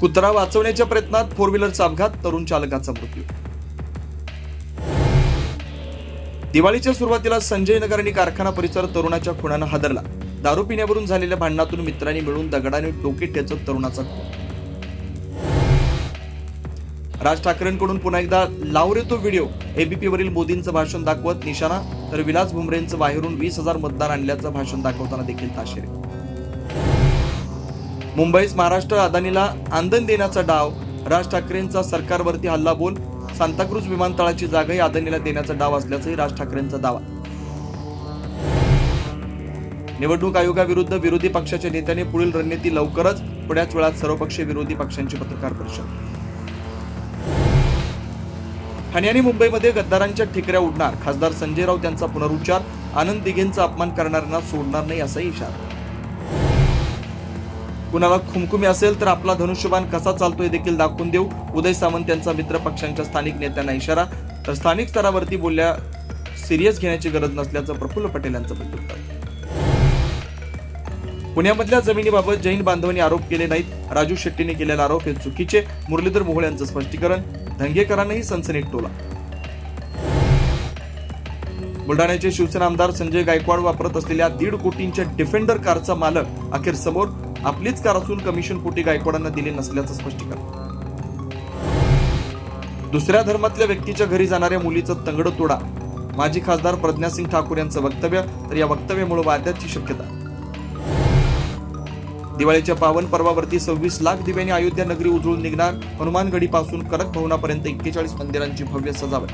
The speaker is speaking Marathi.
कुत्रा वाचवण्याच्या प्रयत्नात फोर व्हीलरचा अपघात तरुण चालकाचा मृत्यू. दिवाळीच्या सुरुवातीला संजय नगर आणि कारखाना परिसर तरुणाच्या खुणानं हादरला. दारू पिण्यावरून झालेल्या भांडणातून मित्रांनी मिळून दगडाने डोके ठेचत तरुणाचा खून. राज ठाकरेंकडून पुन्हा एकदा लाव रे तो व्हिडिओ एबीपी वरील मोदींचं भाषण दाखवत निशाणा तर विलास भुमरेंचं बाहेरून वीस हजार मतदार आणल्याचं भाषण दाखवताना देखील ताशेरे. मुंबईस महाराष्ट्र अदानीला आंदण देण्याचा डाव राज ठाकरेंचा सरकारवरती हल्ला बोल सांताक्रूज विमानतळाची जागाही अदानीला देण्याचा डाव असल्याचंही राज ठाकरेंचा दावा. निवडणूक आयोगाविरुद्ध विरोधी पक्षाच्या नेत्याने पुढील रणनीती लवकरच थोड्याच वेळात सर्वपक्षीय विरोधी पक्षांची पत्रकार परिषद. ठाणे आणि मुंबईमध्ये गद्दारांच्या ठिकऱ्या उडणार खासदार संजय राऊत यांचा पुनरुच्चार आनंद दिघेंचा अपमान करणाऱ्यांना सोडणार नाही असा इशारा. कुणाला खुमखुमी असेल तर आपला धनुष्यबाण कसा चालतो हे देखील दाखवून देऊ. उदय सामंत यांचा मित्र पक्षांच्या स्थानिक नेत्यांना इशारा. तर स्थानिक स्तरावरती बोलल्या सिरियस घेण्याची गरज नसल्याचं प्रफुल्ल पटेल यांचं प्रत्युत्तर पुण्यामधल्या जमिनीबाबत जैन बांधवांनी आरोप केले नाहीत. राजू शेट्टीने केलेला आरोप हे चुकीचे. मुरलीधर मोहोळ यांचं स्पष्टीकरण. धंगेकरांनाही सनसनीत टोला. बुलढाण्याचे शिवसेना आमदार संजय गायकवाड वापरत असलेल्या दीड कोटींच्या डिफेंडर कारचा मालक अखेर समोर. आपलीच कार असून कमिशन पोटी गायकवाडांना दिले नसल्याचं स्पष्टीकरण. दुसऱ्या धर्मातल्या व्यक्तीच्या घरी जाणाऱ्या मुलीचं तंगड तोडा. माजी खासदार प्रज्ञासिंग ठाकूर यांचं वक्तव्य तर या वक्तव्यामुळे वाद्याची शक्यता. दिवाळीच्या पावन पर्वावरती सव्वीस लाख दिव्यांनी अयोध्या नगरी उजळून निघणार. हनुमानगडी पासून भवनापर्यंत एक्केचाळीस मंदिरांची भव्य सजावट.